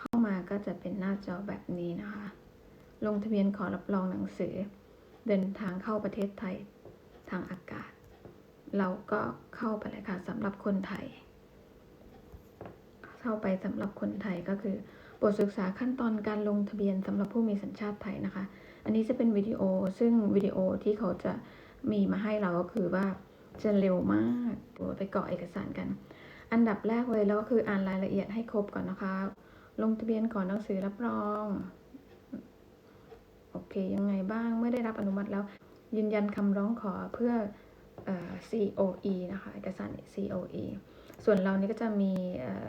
เข้ามาก็จะเป็นหน้าจอแบบนี้นะคะ ลงทะเบียนขอรับรองหนังสือ เดินทางเข้าประเทศไทยทางอากาศ เราก็เข้าไปเลยค่ะสำหรับคนไทย เข้าไปสำหรับคนไทยก็คือบทศึกษาขั้นตอนการลงทะเบียนสำหรับผู้มีสัญชาติไทยนะคะ อันนี้จะเป็นวิดีโอซึ่งวิดีโอที่เขาจะมีมาให้เราก็คือว่าจะเร็วมากไปกรอกเอกสารกัน อันดับแรกเลยแล้วก็คืออ่านรายละเอียดให้ครบก่อนนะคะ ลงทะเบียนก่อนหนังสือรับรอง โอเค ยังไงบ้างเมื่อได้รับอนุมัติแล้ว ยืนยันคำร้องขอเพื่อเอ่อ COE นะคะ เอกสาร COE ส่วนเรานี่ก็จะมี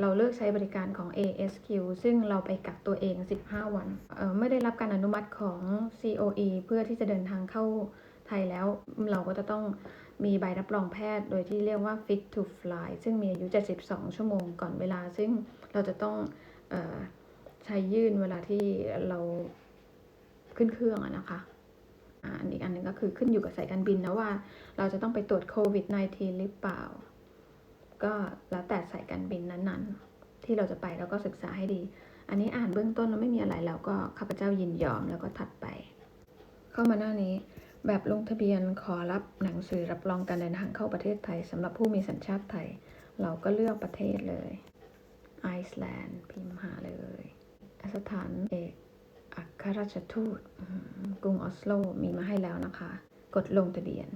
เราเลือกใช้บริการของ ASQ ซึ่งเราไปกักตัวเอง 15 วันเอ่อไม่ได้รับการอนุมัติของ COE เพื่อที่จะเดินทางเข้าไทยแล้วเราก็จะต้องมีใบรับรองแพทย์ โดยที่เรียกว่า fit to fly ซึ่งมีอายุ 72 ชั่วโมงก่อนเวลา ซึ่งเราจะต้อง ใช้ยื่นเวลาที่เราขึ้นเครื่องนะคะอันอีกอันหนึ่งก็คือขึ้นอยู่กับสายการบินนะว่า เราจะต้องไปตรวจโควิด -19 หรือเปล่า ก็แล้วแต่สายการบินนั้นๆ ที่เราจะไปแล้วก็ศึกษาให้ดี อันนี้อ่านเบื้องต้นแล้วไม่มีอะไรแล้วก็ข้าพเจ้ายินยอมแล้วก็ถัดไป เข้ามาหน้านี้แบบลงทะเบียนขอรับหนังสือรับรองการเดินทางเข้าประเทศไทยสำหรับผู้มีสัญชาติไทย เราก็เลือกประเทศเลย ไอซ์แลนด์ พิมพ์หาเลย สถานเอกอัครราชทูตกรุงออสโลมีมาให้แล้วนะคะ กดลงทะเบียน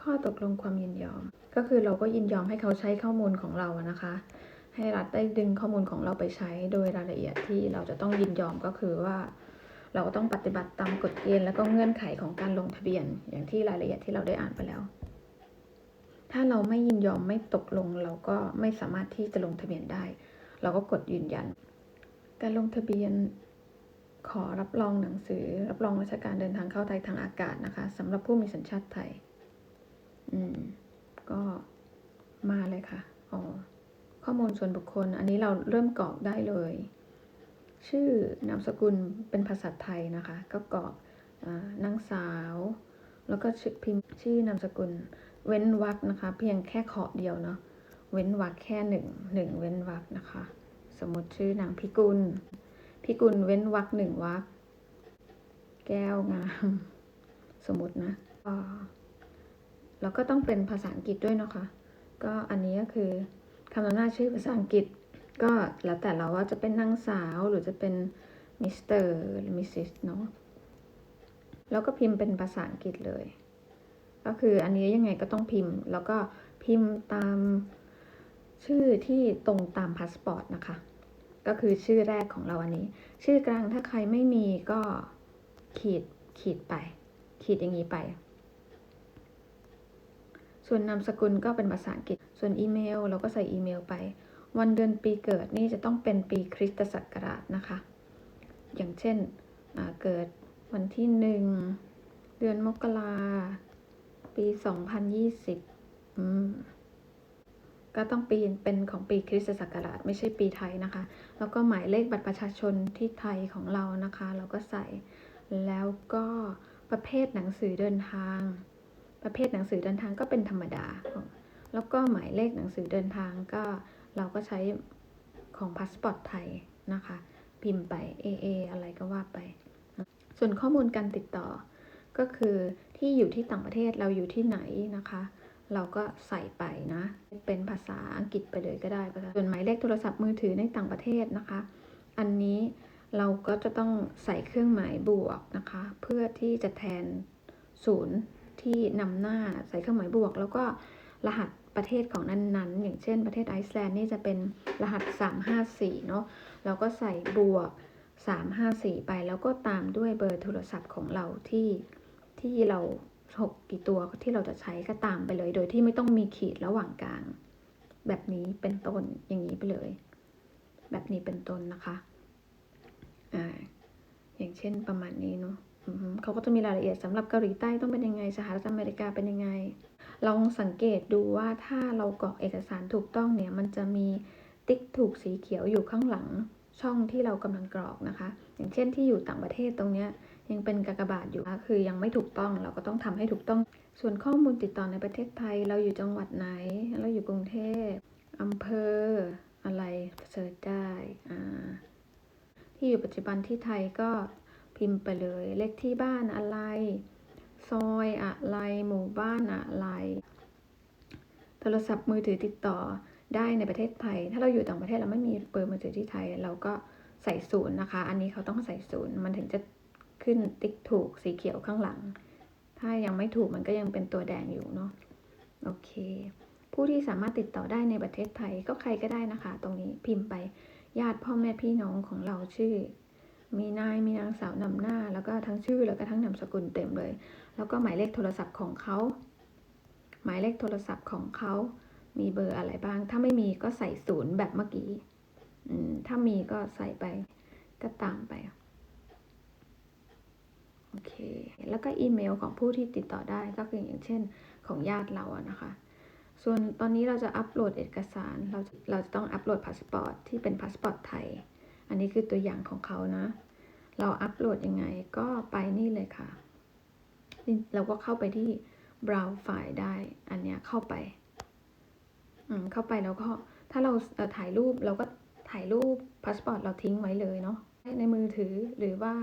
ข้อตกลงความยินยอม ก็คือเราก็ยินยอมให้เขาใช้ข้อมูลของเราอะนะคะ ให้รัฐได้ดึงข้อมูลของเราไปใช้โดยรายละเอียดที่เราจะต้องยินยอมก็คือว่า เราก็ต้องปฏิบัติตามกฎเกณฑ์และก็เงื่อนไขของการลงทะเบียน อย่างที่รายละเอียดที่เราได้อ่านไปแล้ว ถ้าเราไม่ยินยอมไม่ตกลง เราก็ไม่สามารถที่จะลงทะเบียนได้ เราก็กดยืนยัน การลงทะเบียนขอรับรองหนังสือ รับรองราชการเดินทางเข้าไทยทางอากาศนะคะสำหรับผู้มีสัญชาติไทย อืม ก็มาเลยค่ะอ๋อข้อมูลส่วนบุคคล อันนี้เราเริ่มกรอกได้เลย ชื่อนามสกุลเป็นภาษาไทยนะคะ ก็กรอกอนางสาว แล้วก็ชื่อพิมพ์ชื่อนามสกุล เว้นวรรคนะคะ เพียงแค่ขอเดียวเนาะเว้นวรรคแค่หนึ่งหนึ่งเว้นวรรคนะคะ สมมติชื่อนางพิกุลพิกุลเว้นวรรคหนึ่งวรรคแก้วงามสมมตินะแล้วก็ต้องเป็นภาษาอังกฤษด้วยนะคะ ก็อันนี้ก็คือคำนำหน้าชื่อภาษาอังกฤษก็แล้วแต่เราว่าจะเป็นนางสาวหรือจะเป็นมิสเตอร์หรือมิสซิสเนาะแล้วก็พิมพ์เป็นภาษาอังกฤษเลย ก็คืออันนี้ยังไงก็ต้องพิมพ์ แล้วก็พิมพ์ตามชื่อที่ตรงตามพาสปอร์ตนะคะ ก็คือชื่อแรกของเราอันนี้ ชื่อกลางถ้าใครไม่มีก็ขีดขีดไป ขีดอย่างนี้ไป ส่วนนามสกุลก็เป็นภาษาอังกฤษ ส่วนอีเมลเราก็ใส่อีเมลไป วันเดือนปีเกิดนี่จะต้องเป็นปีคริสตศักราชนะคะ อย่างเช่นเกิดวันที่หนึ่งเดือนมกรา ปี2020อืมก็ต้องปีเป็นของปีคริสตศักราชไม่ใช่ปีไทยนะคะ แล้วก็หมายเลขบัตรประชาชนที่ไทยของเรานะคะ เราก็ใส่แล้วก็ประเภทหนังสือเดินทาง ประเภทหนังสือเดินทางก็เป็นธรรมดา แล้วก็หมายเลขหนังสือเดินทางก็เราก็ใช้ของพาสปอร์ตไทยนะคะ พิมพ์ไป AA อะไรก็ว่าไป ส่วนข้อมูลการติดต่อ ก็คือที่อยู่ที่ต่างประเทศเราอยู่ที่ไหนนะคะ เราก็ใส่ไปนะ เป็นภาษาอังกฤษไปเลยก็ได้ภาษาส่วนหมายเลขโทรศัพท์มือถือในต่างประเทศนะคะ อันนี้เราก็จะต้องใส่เครื่องหมายบวกนะคะ เพื่อที่จะแทนศูนย์ที่นำหน้าใส่เครื่องหมายบวก แล้วก็รหัสประเทศของนั้นๆ อย่างเช่นประเทศไอซ์แลนด์นี่จะเป็นรหัส 354 เนาะเราก็ใส่บวก 354 ไปแล้วก็ตามด้วยเบอร์โทรศัพท์ของเราที่ ที่เราหกกี่ตัวที่เราจะใช้ก็ตามไปเลย โดยที่ไม่ต้องมีขีดระหว่างกลาง แบบนี้เป็นต้นอย่างนี้ไปเลย แบบนี้เป็นต้นนะคะอ่าอย่างเช่นประมาณนี้เนาะเขาก็จะมีรายละเอียดสำหรับเกาหลีใต้ต้องเป็นยังไงสหรัฐอเมริกาเป็นยังไง ลองสังเกตดูว่าถ้าเรากรอกเอกสารถูกต้องเนี่ย มันจะมีติ๊กถูกสีเขียวอยู่ข้างหลังช่องที่เรากำลังกรอกนะคะ อย่างเช่นที่อยู่ต่างประเทศตรงเนี้ย ยังเป็นกากบาทอยู่นะคือยังไม่ถูกต้องเราก็ต้องทำให้ถูกต้อง ส่วนข้อมูลติดต่อในประเทศไทย เราอยู่จังหวัดไหน เราอยู่กรุงเทพอำเภอ อะไรเสิร์ชได้อ่าที่อยู่ปัจจุบันที่ไทยก็พิมพ์ไปเลย เลขที่บ้านอะไรซอยอะไรหมู่บ้านอะไร โทรศัพท์มือถือติดต่อได้ในประเทศไทย ถ้าเราอยู่ต่างประเทศเราไม่มีเบอร์มือถือที่ไทย เราก็ใส่ศูนย์นะคะ อันนี้เขาต้องใส่ศูนย์มันถึงจะ ขึ้นติ๊กถูกสีเขียวข้างหลัง ถ้ายังไม่ถูกมันก็ยังเป็นตัวแดงอยู่เนาะโอเค ผู้ที่สามารถติดต่อได้ในประเทศไทยก็ใครก็ได้นะคะ ตรงนี้พิมพ์ไปญาติพ่อแม่พี่น้องของเราชื่อ มีนายมีนางสาวนำหน้า แล้วก็ทั้งชื่อแล้วก็ทั้งนามสกุลเต็มเลย แล้วก็หมายเลขโทรศัพท์ของเขาหมายเลขโทรศัพท์ของเขา มีเบอร์อะไรบ้าง ถ้าไม่มีก็ใส่ศูนย์แบบเมื่อกี้อืมถ้ามีก็ใส่ไปก็ตามไป โอเค แล้วก็อีเมลของผู้ที่ติดต่อได้ก็คืออย่างเช่นของญาติเราอะนะคะ ส่วนตอนนี้เราจะอัปโหลดเอกสาร เราเราจะต้องอัปโหลดพาสปอร์ตที่เป็นพาสปอร์ตไทย อันนี้คือตัวอย่างของเขานะ เราอัปโหลดยังไงก็ไปนี่เลยค่ะ เราก็เข้าไปที่ browse ไฟล์ได้ อันเนี้ยเข้าไป อืม เข้าไปแล้วก็ ถ้าเราถ่ายรูปเราก็ถ่ายรูปพาสปอร์ตเราทิ้งไว้เลยเนาะ ในมือถือหรือว่า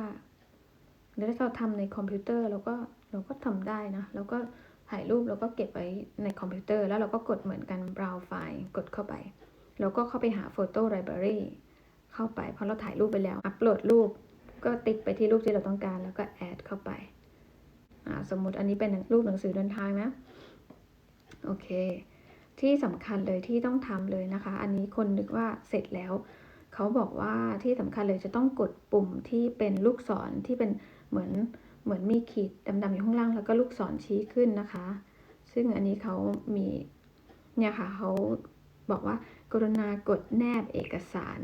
หรือถ้าเราทำในคอมพิวเตอร์เราก็เราก็ทำได้นะแล้วก็ถ่ายรูปเราก็เก็บไว้ในคอมพิวเตอร์ แล้วเราก็กดเหมือนกัน browse ไฟล์กดเข้าไป แล้วก็เข้าไปหา photo library เข้าไปเพราะเราถ่ายรูปไปแล้ว อัปโหลดรูป ก็ติ๊กไปที่รูปที่เราต้องการ แล้วก็แอดเข้าไปอ่าสมมติอันนี้เป็นรูปหนังสือเดินทางนะ โอเค ที่สำคัญเลยที่ต้องทำเลยนะคะ อันนี้คนนึกว่าเสร็จแล้ว เขาบอกว่าที่สำคัญเลยจะต้องกดปุ่มที่เป็นลูกศรที่เป็น เหมือนเหมือนมีขีดดำๆอยู่ข้างล่างแล้วก็ลูกศรชี้ขึ้นนะคะ ซึ่งอันนี้เขามีเนี่ยค่ะเขาบอกว่ากรุณากดแนบเอกสาร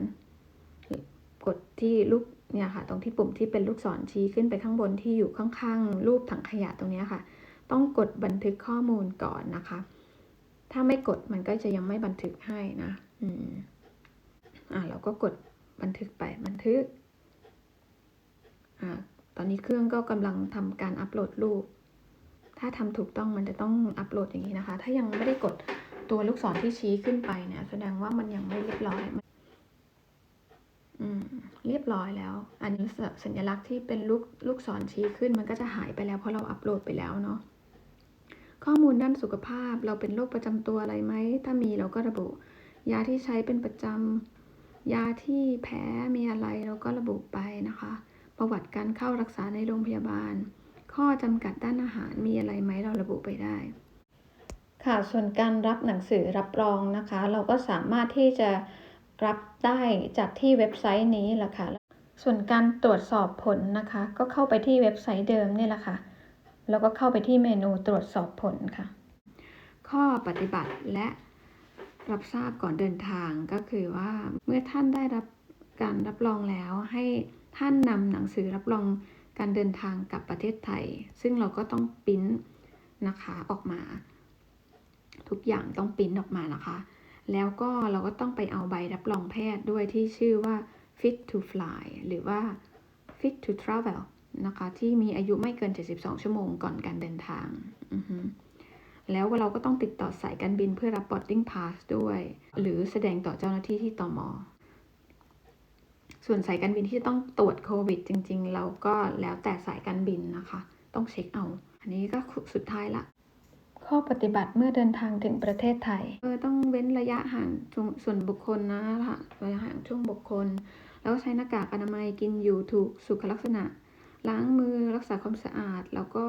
กดที่ลูกเนี่ยค่ะ ตรงที่ปุ่มที่เป็นลูกศรชี้ขึ้นไปข้างบนที่อยู่ข้างๆรูปถังขยะตรงนี้ค่ะ ต้องกดบันทึกข้อมูลก่อนนะคะ ถ้าไม่กดมันก็จะยังไม่บันทึกให้นะอืมอ่าเราก็กดบันทึกไปบันทึกอ่า อนนี้เครื่องก็กำลังทำการอัปโหลดรูป ถ้าทำถูกต้องมันจะต้องอัปโหลดอย่างนี้นะคะ ถ้ายังไม่ได้กดตัวลูกศรที่ชี้ขึ้นไปเนี่ย แสดงว่ามันยังไม่เรียบร้อยอืมเรียบร้อยแล้ว อันนี้สัญลักษณ์ที่เป็นลูกลูกศรชี้ขึ้นมันก็จะหายไปแล้วเพราะเราอัปโหลดไปแล้วเนาะ ข้อมูลด้านสุขภาพเราเป็นโรคประจำตัวอะไรไหม ถ้ามีเราก็ระบุ ยาที่ใช้เป็นประจำยาที่แพ้มีอะไรเราก็ระบุไปนะคะ ประวัติการเข้ารักษาในโรงพยาบาล ข้อจำกัดด้านอาหารมีอะไรไหมเราระบุไปได้ ค่ะส่วนการรับหนังสือรับรองนะคะ เราก็สามารถที่จะรับได้จากที่เว็บไซต์นี้แหละค่ะส่วนการตรวจสอบผลนะคะ ก็เข้าไปที่เว็บไซต์เดิมนี่แหละค่ะแล้วก็เข้าไปที่เมนูตรวจสอบผลค่ะ ข้อปฏิบัติและรับทราบก่อนเดินทางก็คือว่าเมื่อท่านได้รับการรับรองแล้วให้ ท่านนำหนังสือรับรองการเดินทางกลับประเทศไทย ซึ่งเราก็ต้องปริ้นนะคะออกมา ทุกอย่างต้องปริ้นออกมานะคะ แล้วก็เราก็ต้องไปเอาใบรับรองแพทย์ด้วยที่ชื่อว่า fit to fly หรือว่า fit to travel นะคะ ที่มีอายุไม่เกิน 72 ชั่วโมงก่อนการเดินทาง แล้วเราก็ต้องติดต่อสายการบินเพื่อรับ boarding pass ด้วย หรือแสดงต่อเจ้าหน้าที่ที่ตม ส่วนสายการบินที่ต้องตรวจโควิดจริง ๆ เราก็แล้วแต่สายการบินนะคะ ต้องเช็คเอา อันนี้ก็สุดท้ายละ ข้อปฏิบัติเมื่อเดินทางถึงประเทศไทยเออต้องเว้นระยะห่างส่วนบุคคลนะคะระยะห่างช่วงบุคคล แล้วก็ใช้หน้ากากอนามัยกินอยู่ถูกสุขลักษณะ ล้างมือรักษาความสะอาด แล้วก็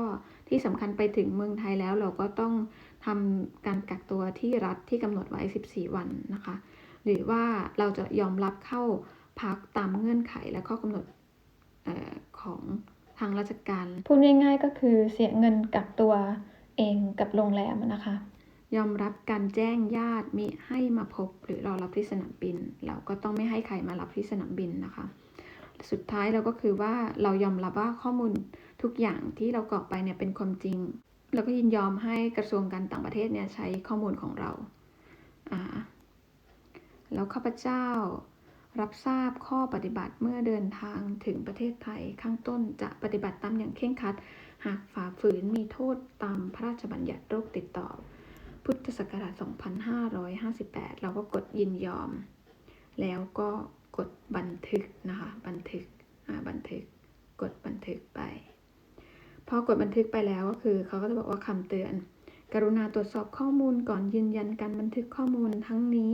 ที่สำคัญไปถึงเมืองไทยแล้วเราก็ต้องทำการกักตัวที่รัฐที่กำหนดไว้ 14 วันนะคะ หรือว่าเราจะยอมรับเข้า พักตามเงื่อนไขและข้อกำหนดเออของทางราชการ พูดง่ายๆก็คือเสียเงินกักตัวเองกับโรงแรมนะคะ ยอมรับการแจ้งญาติมิให้มาพบหรือรอรับที่สนามบิน เราก็ต้องไม่ให้ใครมารับที่สนามบินนะคะ สุดท้ายเราก็คือว่าเรายอมรับว่าข้อมูลทุกอย่างที่เรากรอกไปเนี่ยเป็นความจริงเราก็ยินยอมให้กระทรวงการต่างประเทศเนี่ยใช้ข้อมูลของเรา อ่า แล้วข้าพเจ้า รับทราบข้อปฏิบัติเมื่อเดินทางถึงประเทศไทยข้างต้นจะปฏิบัติตามอย่างเคร่งครัด หากฝ่าฝืนมีโทษตามพระราชบัญญัติโรคติดต่อ พุทธศักราช 2558 เราก็กดยินยอม แล้วก็กดบันทึกนะคะ บันทึกอ่าบันทึก กดบันทึกไป พอกดบันทึกไปแล้วก็คือเขาก็จะบอกว่าคำเตือน กรุณาตรวจสอบข้อมูลก่อนยืนยันการบันทึกข้อมูลทั้งนี้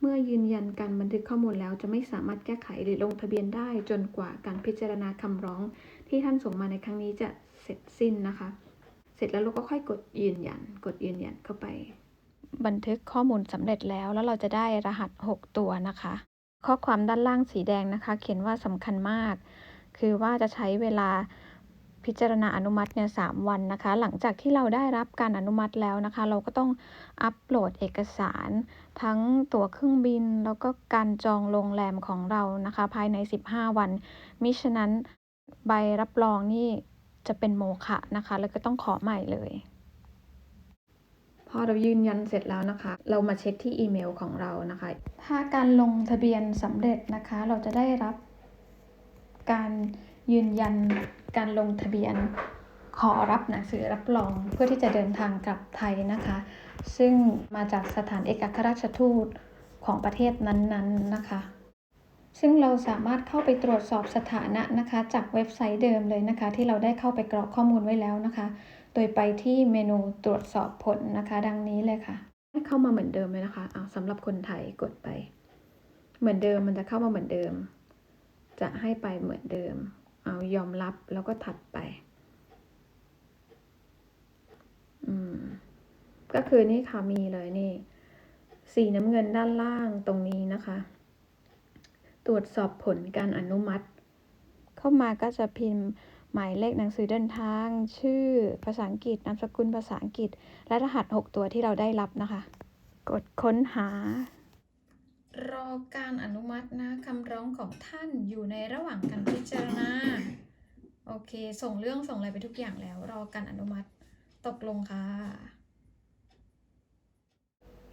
เมื่อยืนยันการบันทึกข้อมูลแล้วจะไม่สามารถแก้ไขหรือลงทะเบียนได้จนกว่าการพิจารณาคำร้อง ที่ท่านส่งมาในครั้งนี้จะเสร็จสิ้นนะคะ เสร็จแล้วเราก็ค่อยกดยืนยัน กดยืนยันเข้าไป บันทึกข้อมูลสำเร็จแล้วแล้วเราจะได้รหัส 6 ตัวนะคะ ข้อความด้านล่างสีแดงนะคะ เขียนว่าสำคัญมาก คือว่าจะใช้เวลา พิจารณาอนุมัติเนี่ยสามวันนะคะ หลังจากที่เราได้รับการอนุมัติแล้วนะคะ เราก็ต้องอัปโหลดเอกสาร ทั้งตั๋วเครื่องบิน แล้วก็การจองโรงแรมของเรานะคะ ภายใน 15 วัน มิฉะนั้นใบรับรองนี่จะเป็นโมฆะนะคะ แล้วก็ต้องขอใหม่เลย พอเรายืนยันเสร็จแล้วนะคะ เรามาเช็คที่อีเมลของเรานะคะ ถ้าการลงทะเบียนสำเร็จนะคะ เราจะได้รับการ ยืนยันการลงทะเบียน ขอรับหนังสือรับรองเพื่อที่จะเดินทางกลับไทยนะคะ ซึ่งมาจากสถานเอกอัครราชทูตของประเทศนั้นๆนะคะ ซึ่งเราสามารถเข้าไปตรวจสอบสถานะนะคะ จากเว็บไซต์เดิมเลยนะคะ ที่เราได้เข้าไปกรอกข้อมูลไว้แล้วนะคะ โดยไปที่เมนูตรวจสอบผลนะคะ ดังนี้เลยค่ะเข้ามาเหมือนเดิมเลยนะคะเอาสำหรับคนไทยกดไป เหมือนเดิมมันจะเข้ามาเหมือนเดิม จะให้ไปเหมือนเดิม เอายอมรับแล้วก็ถัดไป อืม ก็คือนี่ค่ะมีเลยนี่ สีน้ำเงินด้านล่างตรงนี้นะคะ ตรวจสอบผลการอนุมัติ เข้ามาก็จะพิมพ์หมายเลขหนังสือเดินทาง ชื่อภาษาอังกฤษ นามสกุลภาษาอังกฤษ และรหัส 6 ตัวที่เราได้รับนะคะ กดค้นหา รอการอนุมัตินะคำร้องของท่านอยู่ในระหว่างการพิจารณา โอเค ส่งเรื่องส่งอะไรไปทุกอย่างแล้ว รอการอนุมัติตกลงค่ะ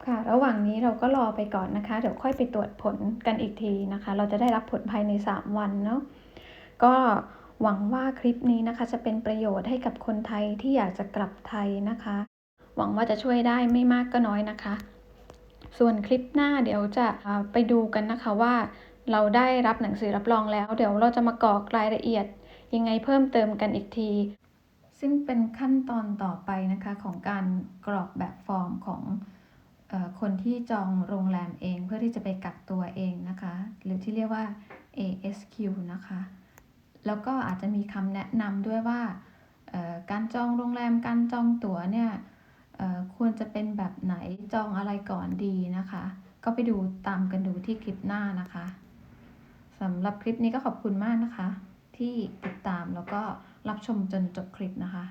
ค่ะ ระหว่างนี้เราก็รอไปก่อนนะคะ เดี๋ยวค่อยไปตรวจผลกันอีกทีนะคะ เราจะได้รับผลภายใน 3 วันเนาะ ก็หวังว่าคลิปนี้นะคะ จะเป็นประโยชน์ให้กับคนไทยที่อยากจะกลับไทยนะคะ หวังว่าจะช่วยได้ไม่มากก็น้อยนะคะ ส่วนคลิปหน้าเดี๋ยวจะไปดูกันนะคะว่า เราได้รับหนังสือรับรองแล้ว เดี๋ยวเราจะมากรอกรายละเอียด ยังไงเพิ่มเติมกันอีกที ซึ่งเป็นขั้นตอนต่อไปนะคะของการกรอกแบบฟอร์มของคนที่จองโรงแรมเองเพื่อที่จะไปกักตัวเองนะคะ หรือที่เรียกว่า ASQ นะคะ แล้วก็อาจจะมีคำแนะนำด้วยว่าการจองโรงแรมการจองตั๋วเนี่ย ควรจะเป็นแบบไหนจองอะไรก่อนดีนะคะ ก็ไปดูตามกันดูที่คลิปหน้านะคะสำหรับคลิปนี้ก็ขอบคุณมากนะคะ ที่ติดตามแล้วก็รับชมจนจบคลิปนะคะ